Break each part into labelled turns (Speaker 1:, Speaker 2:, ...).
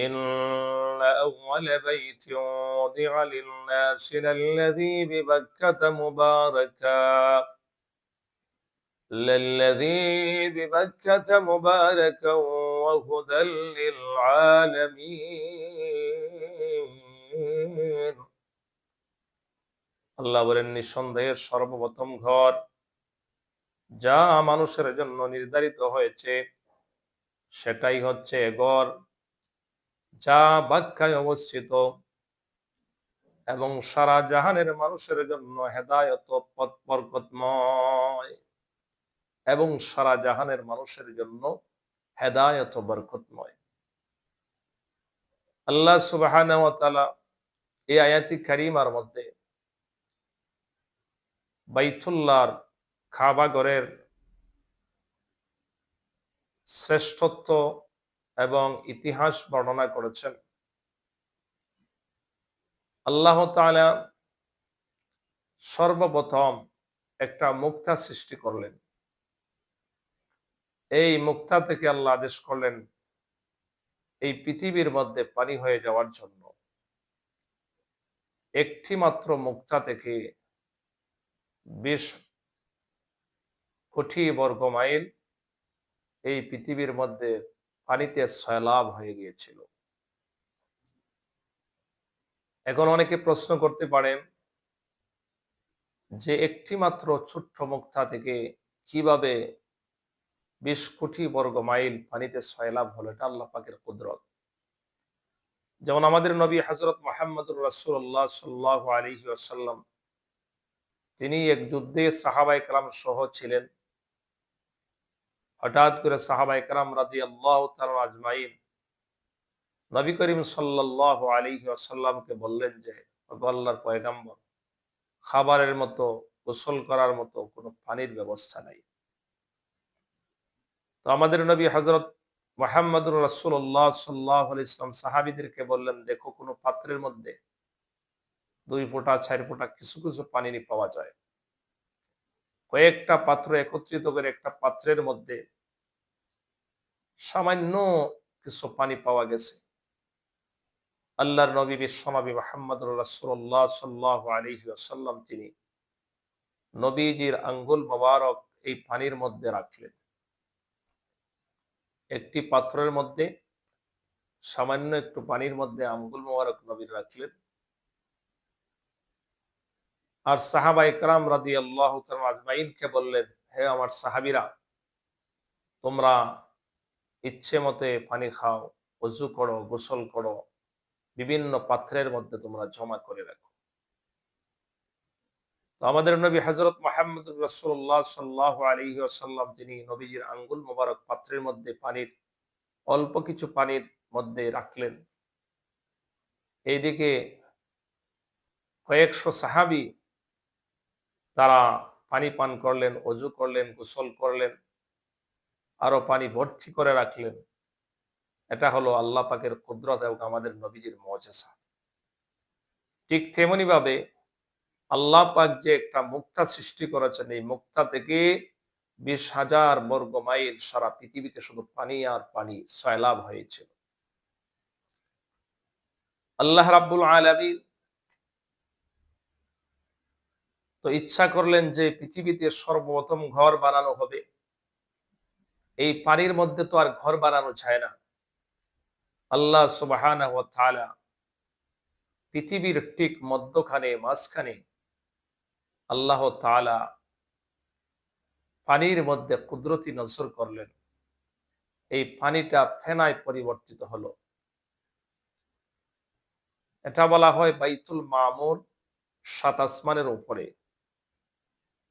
Speaker 1: إن أول بيت وضع للناس للذي ببكة مباركا للذي ببكة مباركا وهدى للعالمين আল্লাহ বলেন নিঃসন্দেহে সর্বপ্রথম ঘর যা মানুষের জন্য নির্ধারিত হয়েছে সেটাই হচ্ছে ঘর যা বাক্যায় অবস্থিত। এবং সারা জাহানের মানুষের জন্য হেদায়ত পথ বরকতময়। এবং সারা জাহানের মানুষের জন্য হেদায়ত বরকতময়। আল্লাহ সুবাহ এই আয়াতি কারিমার মধ্যে বাইতুল্লাহর খাবাগরের শ্রেষ্ঠত্ব এবং ইতিহাস বর্ণনা করেছেন। আল্লাহ তাআলা সর্বপ্রথম একটা মুক্তা সৃষ্টি করলেন। এই মুক্তা থেকে আল্লাহ আদেশ করলেন এই পৃথিবীর মধ্যে পানি হয়ে যাওয়ার জন্য। একটি মাত্র মুক্তা থেকে বিশ কোটি বর্গ মাইল এই পৃথিবীর মধ্যে পানিতে সয়লাভ হয়ে গিয়েছিল। এখন অনেকে প্রশ্ন করতে পারেন যে একটি মাত্র ছোট্ট মুক্তা থেকে কীভাবে বিশ কোটি বর্গ মাইল পানিতে সয়লাভ হলো, এটা আল্লাহ পাকের কুদরত। যেমন আমাদের নবী হজরত মোহাম্মদুর রাসুল্লাহ সাল্লাহ আলহি তিনি এক যুদ্ধে সাহাবাই কালাম সহ ছিলেন। হঠাৎ করে সাহাবাই কালাম রাজি আল্লাহ আজমাইন নবী করিম সাল্লাহ আলহি আসাল্লামকে বললেন যে আল্লাহর পয়গাম্বর, খাবারের মতো, গোসল করার মতো কোনো পানির ব্যবস্থা নাই। তো আমাদের নবী হজরত মোহাম্মদুর রাসুল্লাহ সাল্লাহ ইসলাম সাহাবিদেরকে বললেন, দেখো কোনো পাত্রের মধ্যে দুই ফোঁটা, চার ফোঁটা কিছু কিছু পানি পাওয়া যায়। কয়েকটা পাত্র একত্রিত করে একটা পাত্রের মধ্যে সামান্য কিছু পানি পাওয়া গেছে। আল্লাহর নবী বিশ্বনবী মোহাম্মদ রাসুল্লাহ সাল্লাহ আলহি আসাল্লাম তিনি নবীজির আঙ্গুল মোবারক এই পানির মধ্যে রাখলেন। একটি পাত্রের মধ্যে সামান্য একটু পানির মধ্যে আঙ্গুল মোবারক নবীর রাখলেন। আর সাহাবা ইকরাম রাদি আল্লাহ আজমাইনকে বললেন, হে আমার সাহাবিরা, তোমরা ইচ্ছে মতে পানি খাও, অজু করো, গোসল করো, বিভিন্ন পাত্রের মধ্যে তোমরা জমা করে রাখো। তো আমাদের নবী হজরত মাহমুদ রসুল্লাহ সাল্লাহ আলী আসাল্লাম তিনি নবীজির আঙ্গুল মোবারক পাত্রের মধ্যে পানির, অল্প কিছু পানির মধ্যে রাখলেন। এইদিকে কয়েকশো সাহাবি তারা পানি পান করলেন, অজু করলেন, গোসল করলেন, আরও পানি ভর্তি করে রাখলেন। এটা হলো আল্লাহ পাকের কুদরত এবং আমাদের নবীজির মজেসা। ঠিক তেমনি ভাবে আল্লাহ পাক যে একটা মুক্তা সৃষ্টি করেছেন, এই মুক্তা থেকে বিশ হাজার বর্গ মাইল সারা পৃথিবীতে শুধু পানি আর পানি সয়লাভ হয়েছিল। আল্লাহ রাব্বুল আলমী তো ইচ্ছা করলেন যে পৃথিবীতে সর্বপ্রথম ঘর বানানো হবে। এই পানির মধ্যে তো আর ঘর বানানো যায় না। আল্লাহ সুবাহ পৃথিবীর ঠিক মধ্যখানে, মাঝখানে আল্লাহ তালা পানির মধ্যে কুদরতি নজর করলেন। এই পানিটা ফেনায় পরিবর্তিত হলো। এটা বলা হয় বাইতুল মামুর, সাত আসমানের উপরে।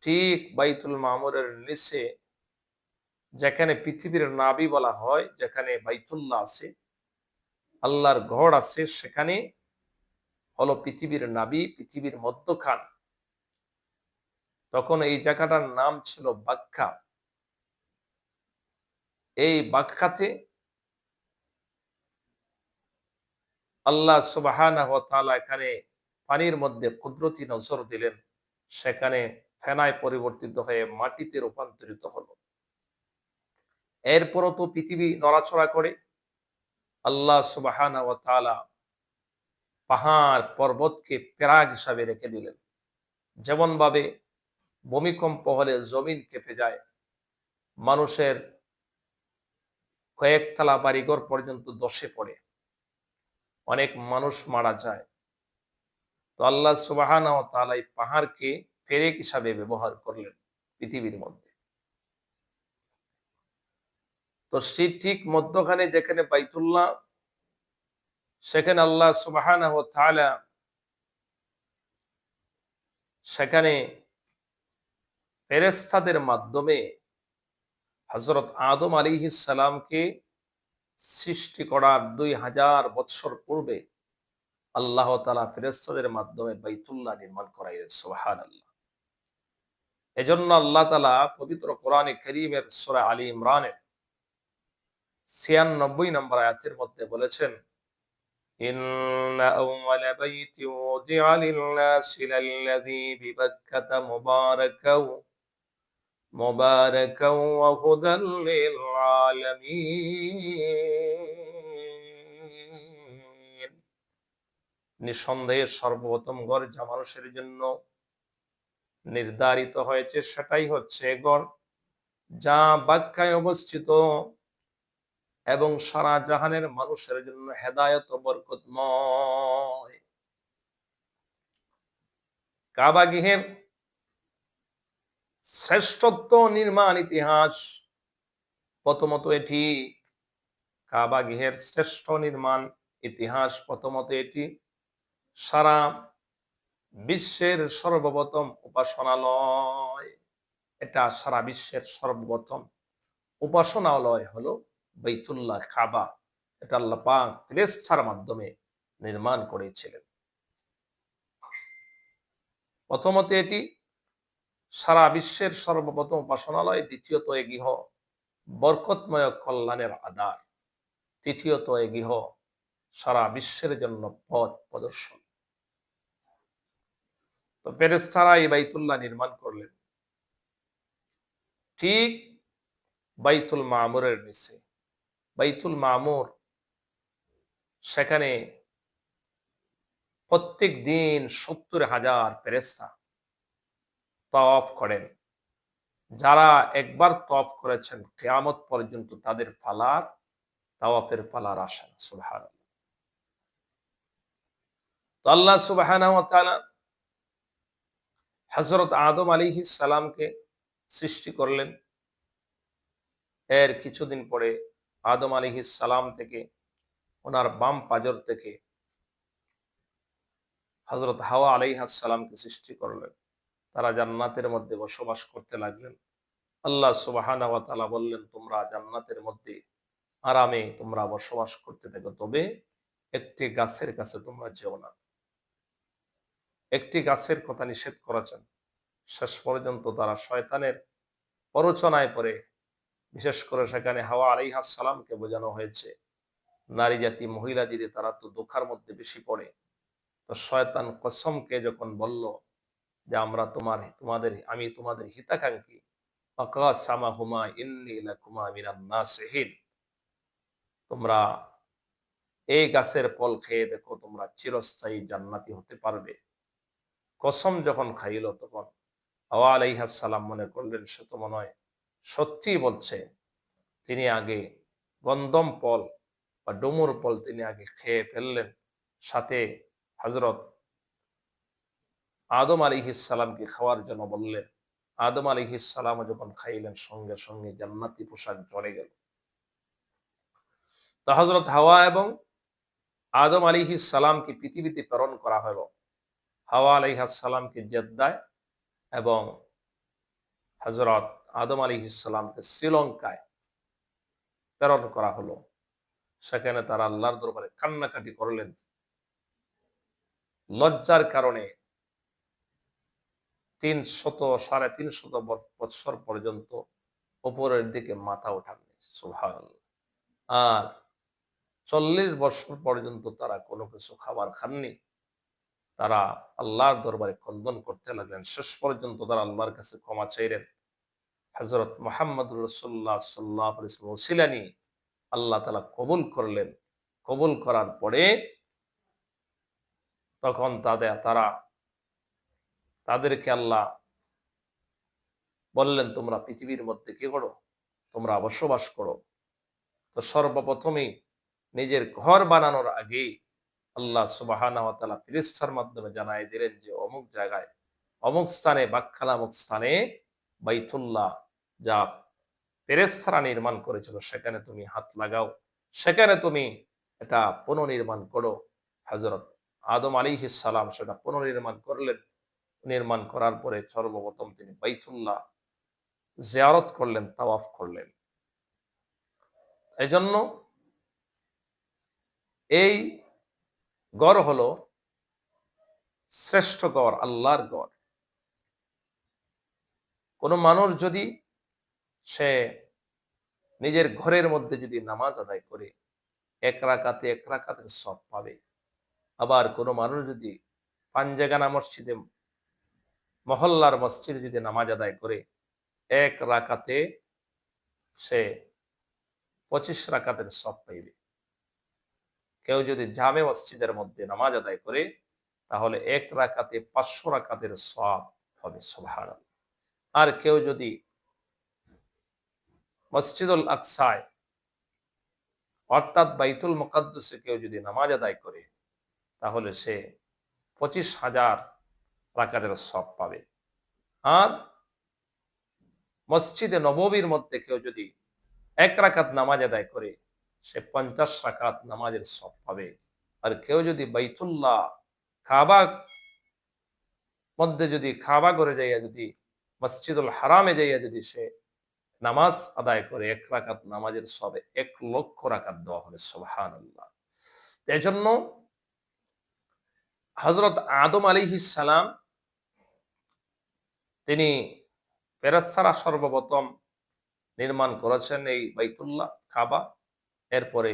Speaker 1: ঠিক বাইতুল মামুরের নিচে, যেখানে পৃথিবীর নাবি বলা হয়, যেখানে বাইতুল্লাহ আছে, আল্লাহর ঘর আছে, সেখানে হলো পৃথিবীর নাবি, পৃথিবীর মধ্যখান। তখন এই জায়গাটার নাম ছিল বাক্কা। এই বাক্কাতে আল্লাহ সুবাহ এখানে পানির মধ্যে কুদরতি নজর দিলেন। সেখানে ফেনায় পরিবর্তিত হয়ে মাটিতে রূপান্তরিত হলো। এরপরও তো পৃথিবী নড়াচড়া করে। আল্লাহ সুবাহানা পাহাড় পর্বতকে প্যারাগ হিসাবে রেখে দিলেন। যেমন ভাবে ভূমিকম্প হলে জমিন কেঁপে যায়, মানুষের কয়েকতলা বাড়িঘর পর্যন্ত দশে পড়ে, অনেক মানুষ মারা যায়। তো আল্লাহ সুবাহানা ও তালাই পাহাড়কে ফেরেক হিসাবে ব্যবহার করলেন পৃথিবীর মধ্যে। তো সেই ঠিক মধ্যখানে যেখানে বাইতুল্লাহ, সেখানে আল্লাহ সুবাহানা সেখানে ফেরেস্তাদের মাধ্যমে হজরত আদম আলী সালামকে সৃষ্টি করার দুই হাজার বৎসর পূর্বে আল্লাহ তালা ফেরেস্তাদের মাধ্যমে বাইতুল্লাহ নির্মাণ করাইলেন সোহান আল্লাহ এজন্য আল্লাহ তালা পবিত্র কোরআনে করিমের সোরা আলী ইমরানের ছিয়ানব্বই নম্বর আয়াতের মধ্যে বলেছেন إن أول بيت وضع للناس للذي ببكة مباركا مباركا وهدى للعالمين নিঃসন্দেহে সর্বপ্রথম ঘর যা মানুষের জন্য নির্ধারিত হয়েছে, সেটাই হচ্ছে গড়, যা বাক্যায় অবস্থিত এবং সারা জাহানের মানুষের জন্য হেদায়ত বরকতময়। কাবা গৃহের শ্রেষ্ঠত্ব নির্মাণ ইতিহাস, প্রথমত এটি কাবা গৃহের শ্রেষ্ঠ নির্মাণ ইতিহাস, প্রথমত এটি সারা বিশ্বের সর্বপ্রথম উপাসনালয়। এটা সারা বিশ্বের সর্বপ্রথম উপাসনালয় হলো বৈতুল্লাহ খাবা এটা আল্লাহ পাক মাধ্যমে নির্মাণ করেছিলেন। প্রথমত এটি সারা বিশ্বের সর্বপ্রথম উপাসনালয়, দ্বিতীয়ত এ গৃহ বরকতময় কল্যাণের আধার, তৃতীয়ত এ গৃহ সারা বিশ্বের জন্য পথ প্রদর্শন। তো ফেরেস্তারা এই বাইতুল্লাহ নির্মাণ করলেন। ঠিক বাইতুল মামুরের নিচে। বাইতুল মামুর সেখানে প্রত্যেক দিন সত্তর হাজার ফেরেস্তা তফ করেন। যারা একবার তফ করেছেন, কেয়ামত পর্যন্ত তাদের পালার, তাওয়াফের পালার আসেন না সুবাহান তো আল্লাহ সুবাহান হজরত আদম আলী সালামকে সৃষ্টি করলেন। এর কিছুদিন পরে আদম আলী সালাম থেকে, ওনার বাম পাজর থেকে হজরত হাওয়া আলাইহাসালামকে সৃষ্টি করলেন। তারা জান্নাতের মধ্যে বসবাস করতে লাগলেন। আল্লাহ সুবাহানা বললেন, তোমরা জান্নাতের মধ্যে আরামে তোমরা বসবাস করতে থাকো, তবে একটি গাছের কাছে তোমরা যেও না। একটি গাছের কথা নিষেধ করেছেন। শেষ পর্যন্ত তারা শয়তানের প্ররোচনায় পরে বিশেষ করে সেখানে হাওয়া আলাইহাসালামকে বোঝানো হয়েছে, নারী জাতি, মহিলা যদি তারা তো দুঃখার মধ্যে বেশি পড়ে। তো শয়তান কসমকে যখন বলল যে, আমরা তোমার, তোমাদের, আমি তোমাদের হিতাকাঙ্ক্ষী তোমরা এই গাছের ফল খেয়ে দেখো, তোমরা চিরস্থায়ী জান্নাতি হতে পারবে। কসম যখন খাইল তখন আওয়া আলাইহাসালাম মনে করলেন, সে তো মনে হয় সত্যি বলছে, তিনি আগে গন্দম ফল বা ডুমুর ফল তিনি আগে খেয়ে ফেললেন। সাথে হজরত আদম আলী সালামকে খাওয়ার জন্য বললেন, আদম আলী সালাম যখন খাইলেন, সঙ্গে সঙ্গে জান্নাতি পোশাক জ্বরে গেল। তো হজরত হাওয়া এবং আদম আলী সালামকে পৃথিবীতে প্রেরণ করা হলো। হাওয়া আলী সালামকে জেদ্দায় এবং হজরত আদম আলী ইসালামকে শ্রীলঙ্কায় প্রেরণ করা হলো। সেখানে তারা আল্লাহর দরবারে কান্নাকাটি করলেন। লজ্জার কারণে তিন শত, সাড়ে তিন শত বৎসর পর্যন্ত উপরের দিকে মাথা ওঠাননি। সুভান আর চল্লিশ বছর পর্যন্ত তারা কোনো কিছু খাবার খাননি। তারা আল্লাহর দরবারে খন্দন করতে লাগলেন। শেষ পর্যন্ত তারা আল্লাহর কাছে ক্ষমা চাইলেন। হজরত মোহাম্মদ রসুল্লাহ সাল্লাহ ওসিলানি আল্লাহ তালা কবুল করলেন। কবুল করার পরে তখন তাদের, তারা তাদেরকে আল্লাহ বললেন, তোমরা পৃথিবীর মধ্যে কি করো? তোমরা বসবাস করো। তো সর্বপ্রথমেই নিজের ঘর বানানোর আগে আল্লাহ সুবাহ ফিরিস্তার মাধ্যমে জানাই দিলেন যে অমুক জায়গায়, অমুক স্থানে বাক্কাল অমুক স্থানে বাইতুল্লাহ যা ফেরেস্তারা নির্মাণ করেছিল, সেখানে তুমি হাত লাগাও, সেখানে তুমি এটা পুনর্নির্মাণ করো। হজরত আদম আলী সালাম সেটা পুনর্নির্মাণ করলেন। নির্মাণ করার পরে সর্বপ্রথম তিনি বাইতুল্লাহ জিয়ারত করলেন, তাওয়াফ করলেন। এজন্য এই গড় হলো শ্রেষ্ঠ গড়, আল্লাহর গড়। কোন মানুষ যদি সে নিজের ঘরের মধ্যে যদি নামাজ আদায় করে, এক রাকাতে এক রাকাতের সব পাবে। আবার কোনো মানুষ যদি পাঞ্জাগানা মসজিদে, মহল্লার মসজিদে যদি নামাজ আদায় করে, এক রাকাতে সে পঁচিশ রাকাতের সব পাইবে। কেউ যদি জামে মসজিদের মধ্যে নামাজ আদায় করে, তাহলে এক রাকাতে পাঁচশো রাকাতের সব হবে সোভার আর কেউ যদি মসজিদুল আকসায়, অর্থাৎ বাইতুল মোকাদ্দসে কেউ যদি নামাজ আদায় করে, তাহলে সে পঁচিশ হাজার রাকাতের সব পাবে। আর মসজিদে নববীর মধ্যে কেউ যদি এক রাকাত নামাজ আদায় করে সে পঞ্চাশ রাকাত নামাজের সব পাবে। আর কেউ যদি বাইতুল্লাহ খাবা মধ্যে যদি খাবা করে যাইয়া যদি মসজিদুল হারামে যাইয়া যদি সে নামাজ আদায় করে, এক রাকাত নামাজের সবে এক লক্ষ রাকাত দেওয়া হবে সোহান আল্লাহ এই জন্য হজরত আদম আলী সালাম তিনি ফেরাস্তারা সর্বপ্রথম নির্মাণ করেছেন এই বাইতুল্লাহ খাবা এরপরে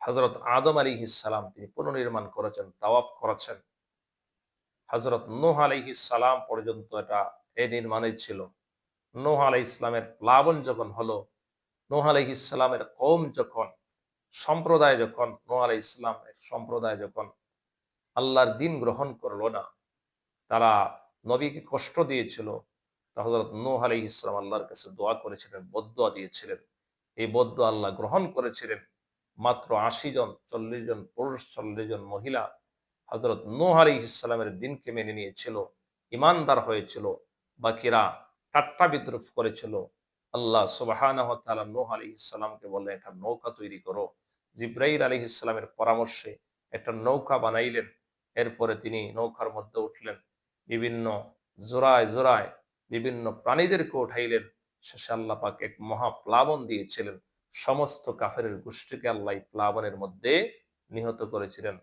Speaker 1: হজরত আদম আলী সালাম তিনি পুনর্নির্মাণ করেছেন, তাওয়াফ করেছেন। হজরত নোহ আলী সালাম পর্যন্ত এটা এই নির্মাণে ছিল। নোহ আলাই ইসলামের প্লাবন যখন হলো, নোহ আলাই ইসলামের কৌম যখন, সম্প্রদায় যখন, নোহ আলাই ইসলামের সম্প্রদায় যখন আল্লাহর দিন গ্রহণ করল না, তারা নবীকে কষ্ট দিয়েছিল। হজরত নোহ আলাই ইসলাম আল্লাহর কাছে দোয়া করেছিলেন বদুয়া দিয়েছিলেন। এই বদ্ধ আল্লাহ গ্রহণ করেছিলেন। মাত্র আশি জন, চল্লিশ জন, পুরুষ চল্লিশ জন মহিলা হজরত নোহ আলী ইসলামের দিনকে মেনে নিয়েছিল ইমানদার হয়েছিল, বাকিরা ঠাট্টা বিদ্রুপ করেছিল। আল্লাহ সুবাহ নোহ আলী ইসলামকে বললেন একটা নৌকা তৈরি করো। জিব্রাইল আলী ইসলামের পরামর্শে একটা নৌকা বানাইলেন। এরপরে তিনি নৌকার মধ্যে উঠলেন। বিভিন্ন জোড়ায় জোড়ায় বিভিন্ন প্রাণীদেরকে উঠাইলেন। শেষে আল্লাহ পাক এক মহাপ্লাবন দিয়েছিলেন। সমস্ত কাফের গোষ্ঠীকে আল্লাহ প্লাবনের মধ্যে নিহত করেছিলেন।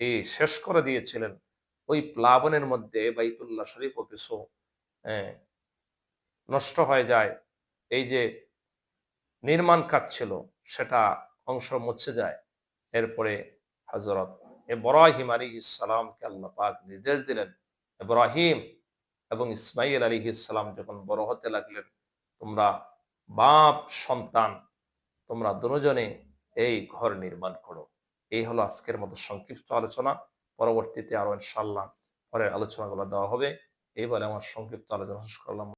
Speaker 1: এই শেষ করে দিয়েছিলেন। ওই প্লাবনের মধ্যে বাইতুল্লাহ শরীফ ও কিছু নষ্ট হয়ে যায়। এই যে নির্মাণ কাজ ছিল, সেটা অংশ মুছে যায়। এরপরে হজরত এব্রাহিম আলী ইসালামকে আল্লাহ পাক নির্দেশ দিলেন। এব্রাহিম এবং ইসমাইল আলী ইসালাম যখন বড় হতে লাগলেন তোমরা বাপ, সন্তান, তোমরা দুজনে এই ঘর নির্মাণ করো। এই হলো আজকের মতো সংক্ষিপ্ত আলোচনা। পরবর্তীতে আরও ইনশাল্লাহ পরের আলোচনাগুলো দেওয়া হবে। এই বলে আমার সংক্ষিপ্ত আলোচনা শেষ করলাম।